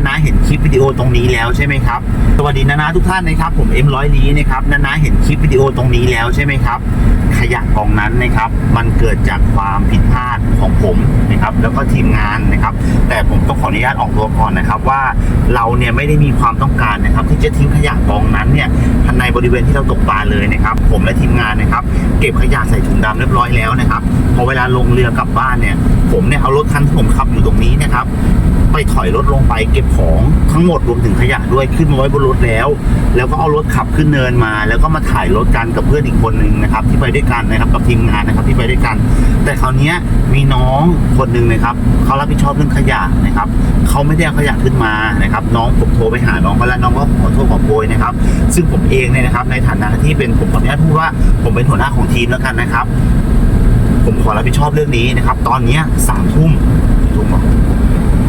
นานาเห็นคลิปวิดีโอตรงนี้แล้วใช่ไหมครับ สวัสดีนานาทุกท่านนะครับผมเอ็มร้อยลีนะครับนานาเห็นคลิปวิดีโอตรงนี้แล้วใช่ไหมครับ ขยะกองนั้นนะครับ มันเกิดจากความผิดพลาดของผมนะครับ แล้วก็ทีมงานนะครับ แต่ผมต้องขออนุญาตออกตัวก่อนนะครับว่าเราเนี่ยไม่ได้มีความต้องการนะครับ ที่จะทิ้งขยะกองนั้นเนี่ยในบริเวณที่เราตกปลาเลยนะครับ ผมและทีมงานนะครับ เก็บขยะใส่ถุงดำเรียบร้อยแล้วนะครับพอเวลาลงเรือกลับบ้านเนี่ย ผมเนี่ยเอารถคันที่ผมขับอยู่ตรงนี้นะครับไปถอยรถลงไปเก็บของทั้งหมดรวมถึงขยะด้วยขึ้นมาไว้บนรถแล้ว แล้วก็เอารถขับขึ้นเนินมา แล้วก็มาถ่ายรถกันกับเพื่อนอีกคนหนึ่งนะครับ ที่ไปด้วยกันนะครับกับทีมงานนะครับที่ไปด้วยกัน แต่คราวนี้มีน้องคนหนึ่งนะครับเขารับผิดชอบเรื่องขยะนะครับเขาไม่ได้เอาขยะขึ้นมานะครับ น้องผมโทรไปหาน้องเขาแล้วน้องก็ขอโทษขอโพยนะครับ ซึ่งผมเองเนี่ยนะครับ ในฐานะที่เป็นผมขออนุญาตพูดว่าผมเป็นหัวหน้าของทีมแล้วกันนะครับ ผมขอรับผิดชอบเรื่องนี้นะครับ ตอนนี้สามทุ่มทุ่มหรอ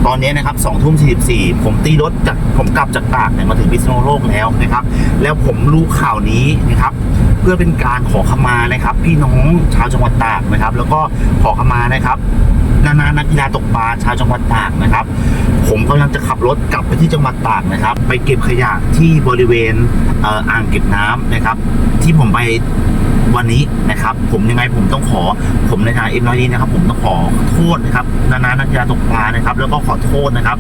ตอนนี้นะครับสองทุ่มสี่สี่ผมตีรถจากผมกลับจากตากเนี่ยมาถึงพิษณุโลกแล้วนะครับ แล้วผมรู้ข่าวนี้นะครับเพื่อเป็นการขอขมานะครับ พี่น้องชาวจังหวัดตากนะครับ แล้วก็ขอขมานะครับนานานักกีฬาตกปลาชาวจังหวัดตากนะครับ ผมกำลังจะขับรถกลับไปที่จังหวัดตากนะครับ ไปเก็บขยะที่บริเวณเอ่ออ่างเก็บน้ำนะครับ ที่ผมไป วันนี้นะครับ ผมยังไงผมต้องขอผมในฐานะเอ็มร้อยนี้นะครับ ผมต้องขอโทษนะครับ นานานักกีฬาตกปลานะครับ แล้วก็ขอโทษนะครับ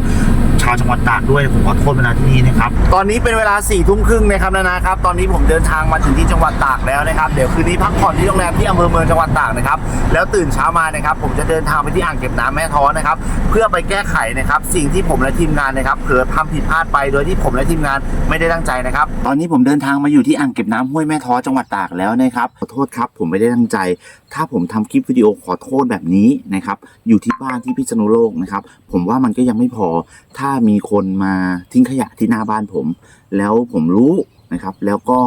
ชาวจังหวัดตากด้วยผมขอโทษเวลาที่นี้นะครับ ตอนนี้เป็นเวลา4ี่ทุ่มครึ่งนะครับนานาครับ ตอนนี้ผมเดินทางมาถึงที่จังหวัดตากแล้วนะครับ เดี๋ยวคืนนี้พักผ่อนที่โรงแรมที่อำเภอเมืองจังหวัดตากนะครับ แล้วตื่นเช้ามานะครับ ผมจะเดินทางไปที่อ่างเก็บน้ำแม่ท้อนะครับ เพื่อไปแก้ไขนะครับ สิ่งที่ผมและทีมงานนะครับเผลอทำผิดพลาดไป โดยที่ผมและทีมงานไม่ได้ตั้งใจนะครับ ตอนนี้ผมเดินทางมาอยู่ที่อ่างเก็บน้ำห้วยแม่ท้อจังหวัดตากแล้วนะครับขอโทษครับผมไม่ได้ตั้งใจ ถ้าผมทำคลิปวิดีโอขอโทษแบบนี้นะครับ อยู่ที่บ้านที่พิษณุโลกนะครับ ผมว่ามันก็ยังไม่พอ ถ้ามีคนมาทิ้งขยะที่หน้าบ้านผม แล้วผมรู้นะครับ แล้วก็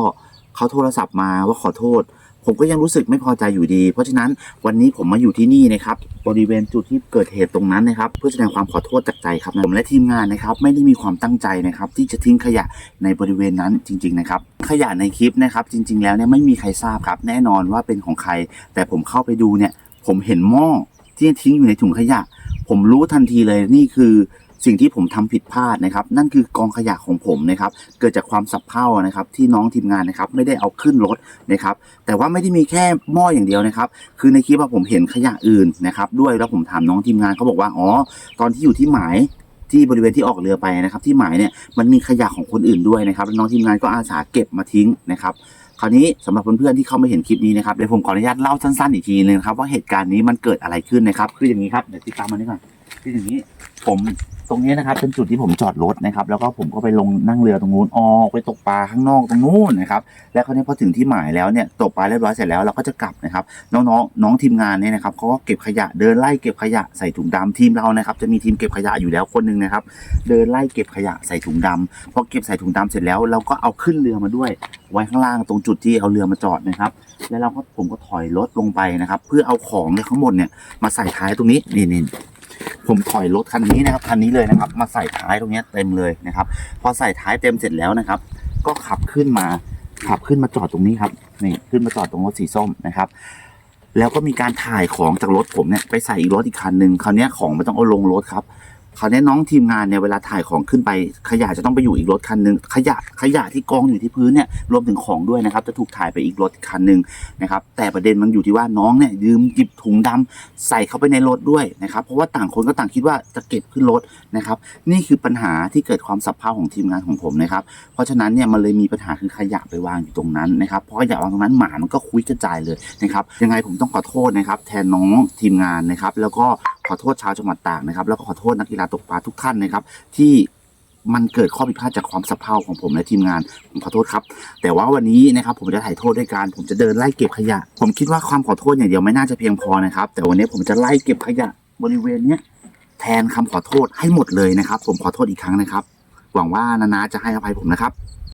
เขาโทรศัพท์มาว่าขอโทษ ผมก็ยังรู้สึกไม่พอใจอยู่ดี เพราะฉะนั้นวันนี้ผมมาอยู่ที่นี่นะครับบริเวณจุดที่เกิดเหตุตรงนั้นนะครับ เพื่อแสดงความขอโทษจากใจครับผมและทีมงานนะครับไม่ได้มีความตั้งใจนะครับ ที่จะทิ้งขยะในบริเวณนั้นจริง ๆ นะครับ ขยะในคลิปนะครับ จริง ๆ แล้วเนี่ยไม่มีใครทราบครับ แน่นอนว่าเป็นของใคร แต่ผมเข้าไปดูเนี่ย ผมเห็นหม้อที่ทิ้งอยู่ในถุงขยะ ผมรู้ทันทีเลยนี่คือ สิ่งที่ผมทำผิดพลาดนะครับ นั่นคือกองขยะของผมนะครับ เกิดจากความสับเพร่านะครับที่น้องทีมงานนะครับไม่ได้เอาขึ้นรถนะครับ แต่ว่าไม่ได้มีแค่หม้ออย่างเดียวนะครับ คือในคลิปว่าผมเห็นขยะอื่นนะครับ ด้วยแล้วผมถามน้องทีมงานเขาบอกว่าอ๋อตอนที่อยู่ที่หมายที่บริเวณที่ออกเรือไปนะครับ ที่หมายเนี่ยมันมีขยะของคนอื่นด้วยนะครับน้องทีมงานก็อาสาเก็บมาทิ้งนะครับคราวนี้สำหรับเพื่อนๆที่เข้ามาเห็นคลิปนี้นะครับเดี๋ยวผมขออนุญาตเล่าสั้นๆอีกทีนึงครับว่าเหตุการณ์นี้มันเกิดอะไรขึ้นนะครับคืออย่างนี้ครับเดี๋ยวติดตามมานี่ก่อน คืออย่างนี้ผมตรงนี้นะครับเป็นจุดที่ผมจอดรถนะครับ แล้วก็ผมก็ไปลงนั่งเรือตรงนู้นออกไปตกปลาข้างนอกตรงนู้นนะครับ แล้วคราวนี้พอถึงที่หมายแล้วเนี่ยตกปลาเรียบร้อยเสร็จแล้วเราก็จะกลับนะครับ น้องๆน้องทีมงานเนี่ยนะครับเขาก็เก็บขยะเดินไล่เก็บขยะใส่ถุงดำทีมเรานะครับ จะมีทีมเก็บขยะอยู่แล้วคนหนึ่งนะครับ เดินไล่เก็บขยะใส่ถุงดำพอเก็บใส่ถุงดำเสร็จแล้วเราก็เอาขึ้นเรือมาด้วย ไว้ข้างล่างตรงจุดที่เอาเรือมาจอดนะครับ แล้วเราก็ผมก็ถอยรถลงไปนะครับ เพื่อเอาของเนี่ยข้างบนเนี่ยมาใส่ท้ายตรงนี้นี่นี่ ผมถอยรถคันนี้นะครับคันนี้เลยนะครับ มาใส่ท้ายตรงนี้เต็มเลยนะครับ พอใส่ท้ายเต็มเสร็จแล้วนะครับ ก็ขับขึ้นมาขับขึ้นมาจอดตรงนี้ครับนี่ขึ้นมาจอดตรงรถสีส้มนะครับ แล้วก็มีการถ่ายของจากรถผมเนี่ยไปใส่อีกรถอีกคันหนึ่งคราวนี้ของมันต้องเอาลงรถครับ คราวนี้น้องทีมงานเนี่ยเวลาถ่ายของขึ้นไป ขยะจะต้องไปอยู่อีกรถคันหนึ่งขยะขยะที่กองอยู่ที่พื้นเนี่ยรวมถึงของด้วยนะครับ จะถูกถ่ายไปอีกรถคันหนึ่งนะครับ แต่ประเด็นมันอยู่ที่ว่าน้องเนี่ยยืมหยิบถุงดำใส่เข้าไปในรถด้วยนะครับ เพราะว่าต่างคนก็ต่างคิดว่าจะเก็บขึ้นรถนะครับ นี่คือปัญหาที่เกิดความสับเพร่าของทีมงานของผมนะครับ เพราะฉะนั้นเนี่ยมันเลยมีปัญหาคือขยะไปวางอยู่ตรงนั้นนะครับเพราะขยะวางตรงนั้นหมามันก็คุยกระจายเลยนะครับ ยังไงผมต้องขอโทษนะครับ แทนน้องทีมงานนะครับ แล้วก็ ขอโทษชาวจังหวัดตากนะครับ แล้วก็ขอโทษนักกีฬาตกปลาทุกท่านนะครับ ที่มันเกิดข้อผิดพลาดจากความสับเพร่าของผมและทีมงาน ผมขอโทษครับ แต่ว่าวันนี้นะครับผมจะถ่ายโทษด้วยการผมจะเดินไล่เก็บขยะ ผมคิดว่าความขอโทษอย่างเดียวไม่น่าจะเพียงพอนะครับ แต่วันนี้ผมจะไล่เก็บขยะบริเวณเนี้ยแทนคำขอโทษให้หมดเลยนะครับ ผมขอโทษอีกครั้งนะครับ หวังว่านานาจะให้อภัยผมนะครับ